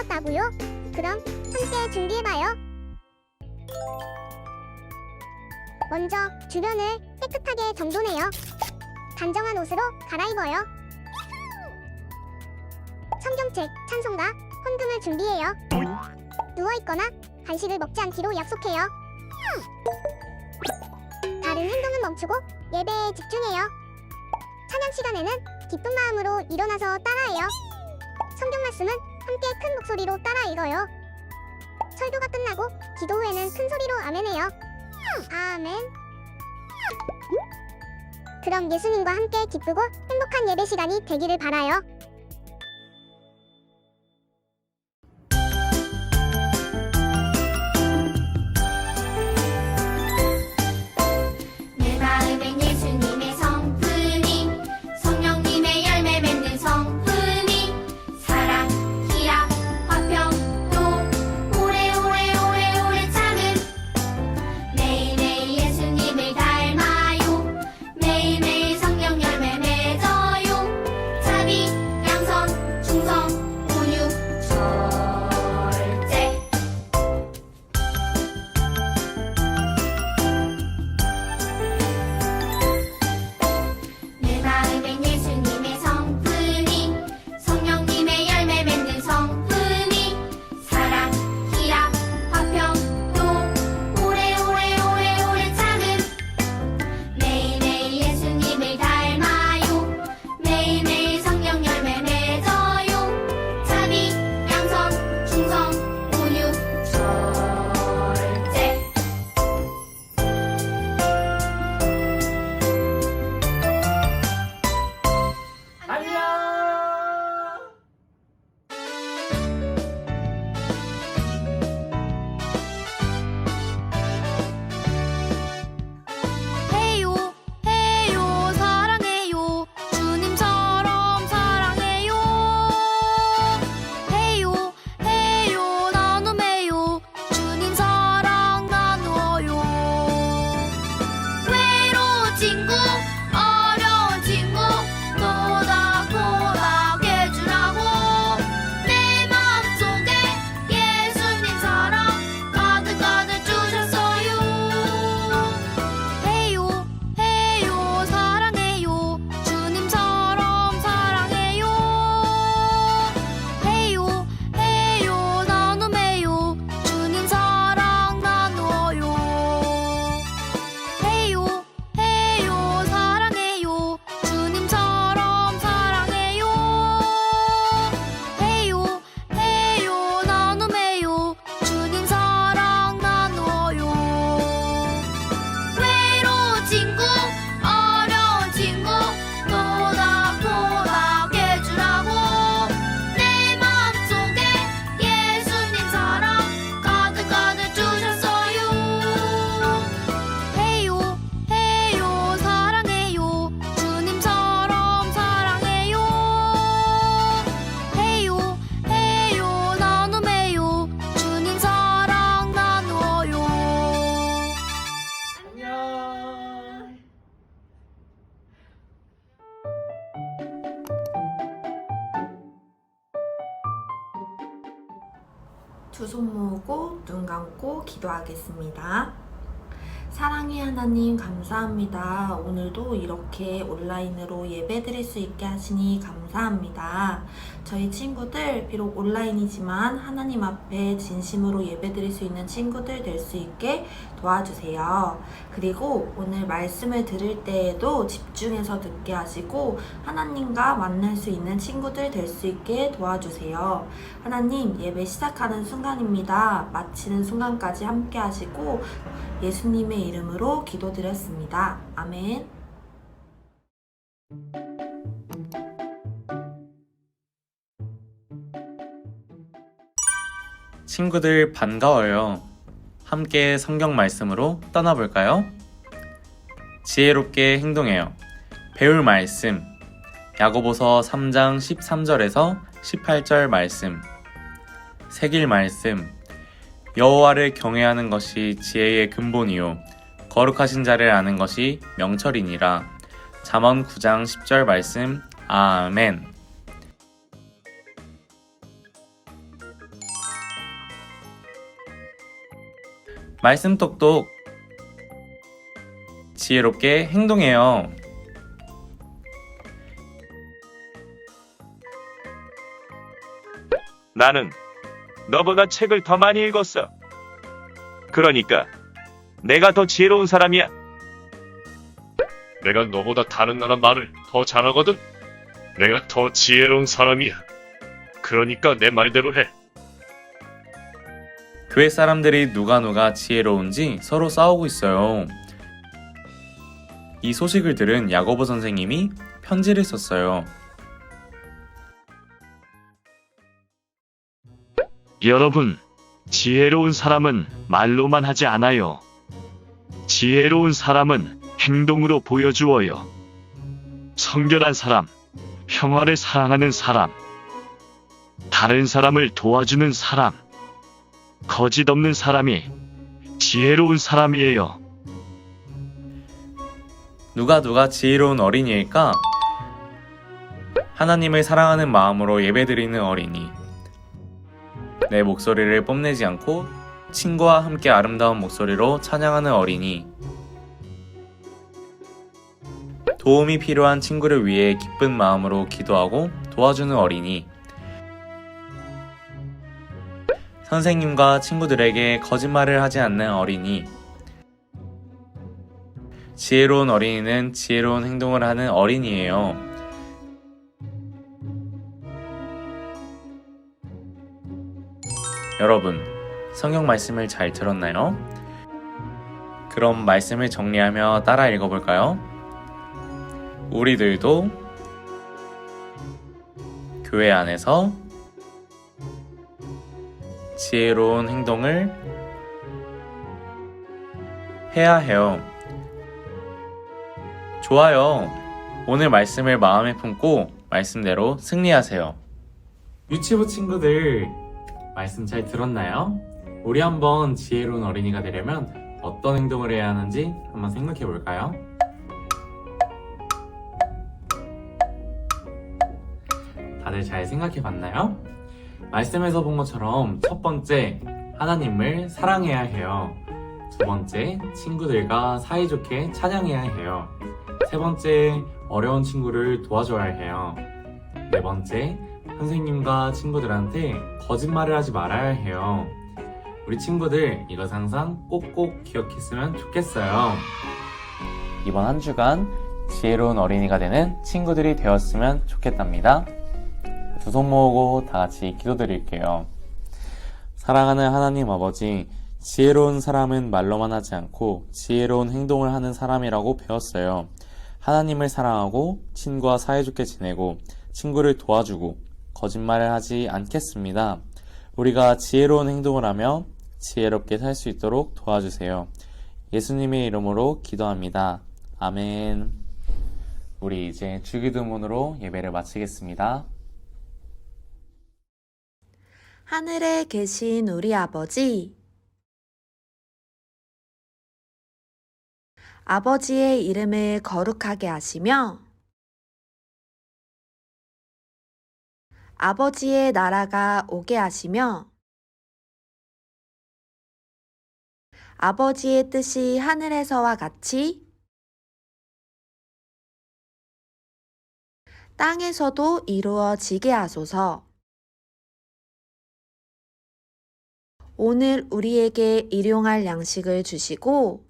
되었다고요? 그럼 함께 준비해봐요. 먼저 주변을 깨끗하게 정돈해요. 단정한 옷으로 갈아입어요. 성경책, 찬송가, 헌금을 준비해요. 누워있거나 간식을 먹지 않기로 약속해요. 다른 행동은 멈추고 예배에 집중해요. 찬양 시간에는 기쁜 마음으로 일어나서 따라해요. 성경 말씀은 함께 큰 목소리로 따라 읽어요. 설교가 끝나고 기도 후에는 큰 소리로 아멘해요. 아멘. 그럼 예수님과 함께 기쁘고 행복한 예배 시간이 되기를 바라요. 기도하겠습니다. 사랑의 하나님 감사합니다. 오늘도 이렇게 온라인으로 예배 드릴 수 있게 하시니 감사합니다. 저희 친구들 비록 온라인이지만 하나님 앞에 진심으로 예배 드릴 수 있는 친구들 될 수 있게 도와주세요. 그리고 오늘 말씀을 들을 때에도 집중해서 듣게 하시고 하나님과 만날 수 있는 친구들 될 수 있게 도와주세요. 하나님 예배 시작하는 순간입니다. 마치는 순간까지 함께 하시고 예수님의 이름으로 기도드렸습니다. 아멘. 친구들 반가워요. 함께 성경 말씀으로 떠나볼까요? 지혜롭게 행동해요. 배울 말씀. 야고보서 3장 13절에서 18절 말씀. 새길 말씀. 여호와를 경외하는 것이 지혜의 근본이요 거룩하신 자를 아는 것이 명철이니라. 잠언 9장 10절 말씀 아멘. 말씀 똑똑 지혜롭게 행동해요. 나는 너보다 책을 더 많이 읽었어. 그러니까 내가 더 지혜로운 사람이야. 내가 너보다 다른 나라 말을 더 잘하거든. 내가 더 지혜로운 사람이야. 그러니까 내 말대로 해. 교회 사람들이 누가 누가 지혜로운지 서로 싸우고 있어요. 이 소식을 들은 야고보 선생님이 편지를 썼어요. 여러분, 지혜로운 사람은 말로만 하지 않아요. 지혜로운 사람은 행동으로 보여주어요. 성결한 사람, 평화를 사랑하는 사람, 다른 사람을 도와주는 사람, 거짓 없는 사람이 지혜로운 사람이에요. 누가 누가 지혜로운 어린이일까? 하나님을 사랑하는 마음으로 예배드리는 어린이. 내 목소리를 뽐내지 않고 친구와 함께 아름다운 목소리로 찬양하는 어린이. 도움이 필요한 친구를 위해 기쁜 마음으로 기도하고 도와주는 어린이. 선생님과 친구들에게 거짓말을 하지 않는 어린이. 지혜로운 어린이는 지혜로운 행동을 하는 어린이에요. 여러분, 성경 말씀을 잘 들었나요? 그럼 말씀을 정리하며 따라 읽어볼까요? 우리들도 교회 안에서 지혜로운 행동을 해야 해요. 좋아요. 오늘 말씀을 마음에 품고 말씀대로 승리하세요. 유치부 친구들, 말씀 잘 들었나요? 우리 한번 지혜로운 어린이가 되려면 어떤 행동을 해야 하는지 한번 생각해 볼까요? 다들 잘 생각해 봤나요? 말씀에서 본 것처럼 첫 번째, 하나님을 사랑해야 해요. 두 번째, 친구들과 사이좋게 찬양해야 해요. 세 번째, 어려운 친구를 도와줘야 해요. 네 번째, 선생님과 친구들한테 거짓말을 하지 말아야 해요. 우리 친구들 이것 항상 꼭꼭 기억했으면 좋겠어요. 이번 한 주간 지혜로운 어린이가 되는 친구들이 되었으면 좋겠답니다. 두 손 모으고 다 같이 기도드릴게요. 사랑하는 하나님 아버지, 지혜로운 사람은 말로만 하지 않고 지혜로운 행동을 하는 사람이라고 배웠어요. 하나님을 사랑하고 친구와 사이좋게 지내고 친구를 도와주고 거짓말을 하지 않겠습니다. 우리가 지혜로운 행동을 하며 지혜롭게 살 수 있도록 도와주세요. 예수님의 이름으로 기도합니다. 아멘. 우리 이제 주기도문으로 예배를 마치겠습니다. 하늘에 계신 우리 아버지, 아버지의 이름을 거룩하게 하시며, 아버지의 나라가 오게 하시며, 아버지의 뜻이 하늘에서와 같이 땅에서도 이루어지게 하소서. 오늘 우리에게 일용할 양식을 주시고,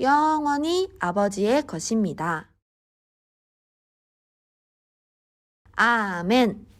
영원히 아버지의 것입니다. 아멘.